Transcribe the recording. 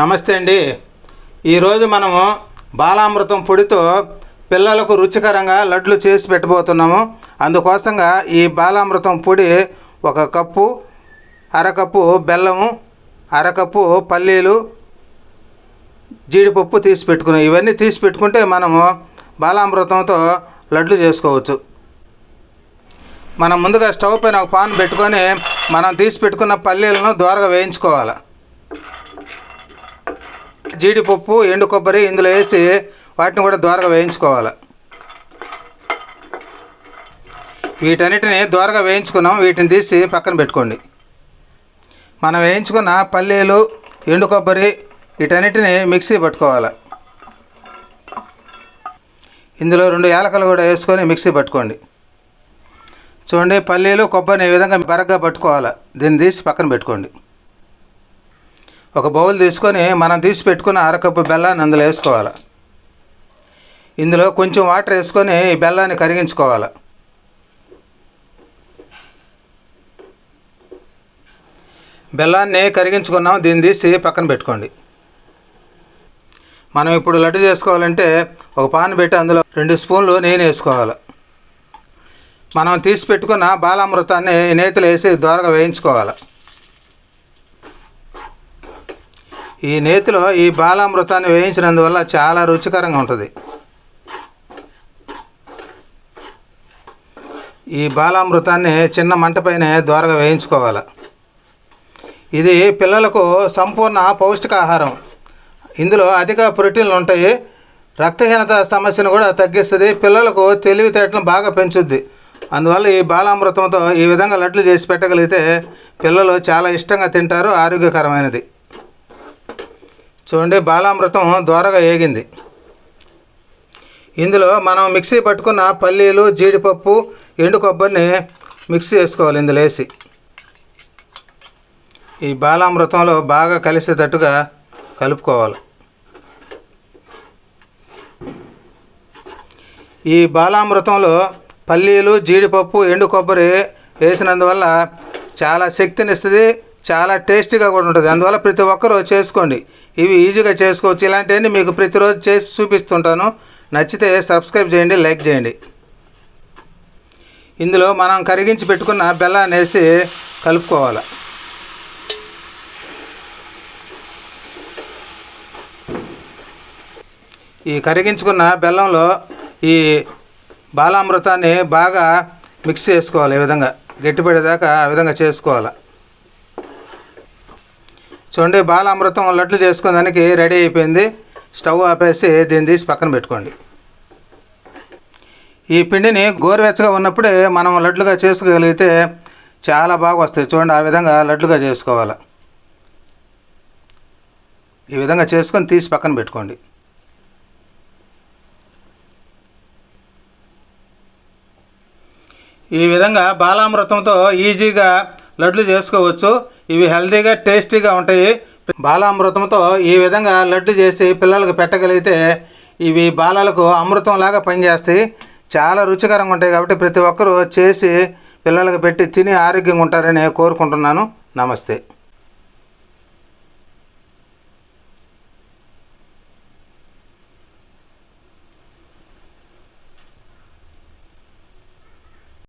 నమస్తే అండి. ఈరోజు మనము బాలామృతం పొడితో పిల్లలకు రుచికరంగా లడ్లు చేసి పెట్టబోతున్నాము. అందుకోసంగా ఈ బాలామృతం పొడి ఒక కప్పు అరకప్పు బెల్లము అరకప్పు పల్లీలు జీడిపప్పు తీసి పెట్టుకున్నాం ఇవన్నీ తీసి పెట్టుకుంటే మనము బాలామృతంతో లడ్లు చేసుకోవచ్చు. మనం ముందుగా స్టవ్ పైన ఒక పాన్ పెట్టుకొని మనం తీసి పెట్టుకున్న పల్లీలను దోరగా వేయించుకోవాలి. జీడిపప్పు ఎండు కొబ్బరి ఇందులో వేసి వాటిని కూడా ద్వారగా వేయించుకోవాలి. వీటన్నిటిని ద్వారగా వేయించుకున్నాం. వీటిని తీసి పక్కన పెట్టుకోండి. మనం వేయించుకున్న పల్లీలు ఎండు కొబ్బరి వీటన్నిటిని మిక్సీ పట్టుకోవాలి. ఇందులో రెండు యాలకలు కూడా వేసుకొని మిక్సీ పట్టుకోండి. చూడండి పల్లీలు కొబ్బరిని ఈ విధంగా బరగ్గా పట్టుకోవాలి. దీన్ని తీసి పక్కన పెట్టుకోండి. ఒక బౌల్ తీసుకొని మనం తీసి పెట్టుకున్న అరకప్పు బెల్లాన్ని అందులో వేసుకోవాలి. ఇందులో కొంచెం వాటర్ వేసుకొని ఈ బెల్లాన్ని కరిగించుకోవాలి. బెల్లాన్ని కరిగించుకున్నాం దీన్ని తీసి పక్కన పెట్టుకోండి. మనం ఇప్పుడు లడ్డు చేసుకోవాలంటే ఒక పాన్ పెట్టి అందులో రెండు స్పూన్లు నెయ్యి వేసుకోవాలి. మనం తీసి పెట్టుకున్న బాలామృతాన్ని నేతలు నేతిలో వేసి దోరగా వేయించుకోవాలి. ఈ నేతిలో ఈ బాలామృతాన్ని వేయించినందువల్ల చాలా రుచికరంగా ఉంటుంది. ఈ బాలామృతాన్ని చిన్న మంటపైనే ద్వారగా దోరగా వేయించుకోవాలి. ఇది పిల్లలకు సంపూర్ణ పౌష్టికాహారం. ఇందులో అధిక ప్రోటీన్లు ఉంటాయి. రక్తహీనత సమస్యను కూడా తగ్గిస్తుంది. పిల్లలకు తెలివితేటలను బాగా పెంచుద్ది. అందువల్ల ఈ బాలామృతంతో ఈ విధంగా లడ్లు చేసి పెట్టగలిగితే పిల్లలు చాలా ఇష్టంగా తింటారు. ఆరోగ్యకరమైనది. చూడండి బాలామృతం దోరగా ఏగింది. ఇందులో మనం మిక్సీ పట్టుకున్న పల్లీలు జీడిపప్పు ఎండు కొబ్బరిని మిక్సీ చేసుకోవాలి ఇందులో వేసి. ఈ బాలామృతంలో బాగా కలిసేటట్టుగా కలుపుకోవాలి. ఈ బాలామృతంలో పల్లీలు జీడిపప్పు ఎండు కొబ్బరి వేసినందువల్ల చాలా శక్తినిస్తుంది చాలా టేస్టీగా కూడా ఉంటుంది. అందువల్ల ప్రతి ఒక్కరూ చేసుకోండి. ఇవి ఈజీగా చేసుకోవచ్చు. ఇలాంటివన్నీ మీకు ప్రతిరోజు చేసి చూపిస్తుంటాను. నచ్చితే సబ్స్క్రైబ్ చేయండి లైక్ చేయండి. ఇందులో మనం కరిగించి పెట్టుకున్న బెల్లాన్ని వేసి కలుపుకోవాలి. ఈ కరిగించుకున్న బెల్లంలో ఈ బాలామృతాన్ని బాగా మిక్స్ చేసుకోవాలి. ఈ విధంగా గట్టిపడేదాకా ఆ విధంగా చేసుకోవాలి. చూడండి బాలామృతం లడ్లు చేసుకునేదానికి రెడీ అయిపోయింది. స్టవ్ ఆపేసి దీన్ని తీసి పక్కన పెట్టుకోండి. ఈ పిండిని గోరువెచ్చగా ఉన్నప్పుడే మనం లడ్లుగా చేసుకోగలిగితే చాలా బాగా వస్తాయి. చూడండి ఆ విధంగా లడ్లుగా చేసుకోవాలి. ఈ విధంగా చేసుకొని తీసి పక్కన పెట్టుకోండి. ఈ విధంగా బాలామృతంతో ఈజీగా లడ్లు చేసుకోవచ్చు. ఇవి హెల్తీగా టేస్టీగా ఉంటాయి. బాలామృతంతో ఈ విధంగా లడ్డు చేసి పిల్లలకు పెట్టగలిగితే ఇవి బాలలకు అమృతంలాగా పనిచేస్తాయి. చాలా రుచికరంగా ఉంటాయి కాబట్టి ప్రతి ఒక్కరూ చేసి పిల్లలకు పెట్టి తిని ఆరోగ్యంగా ఉంటారని కోరుకుంటున్నాను. నమస్తే.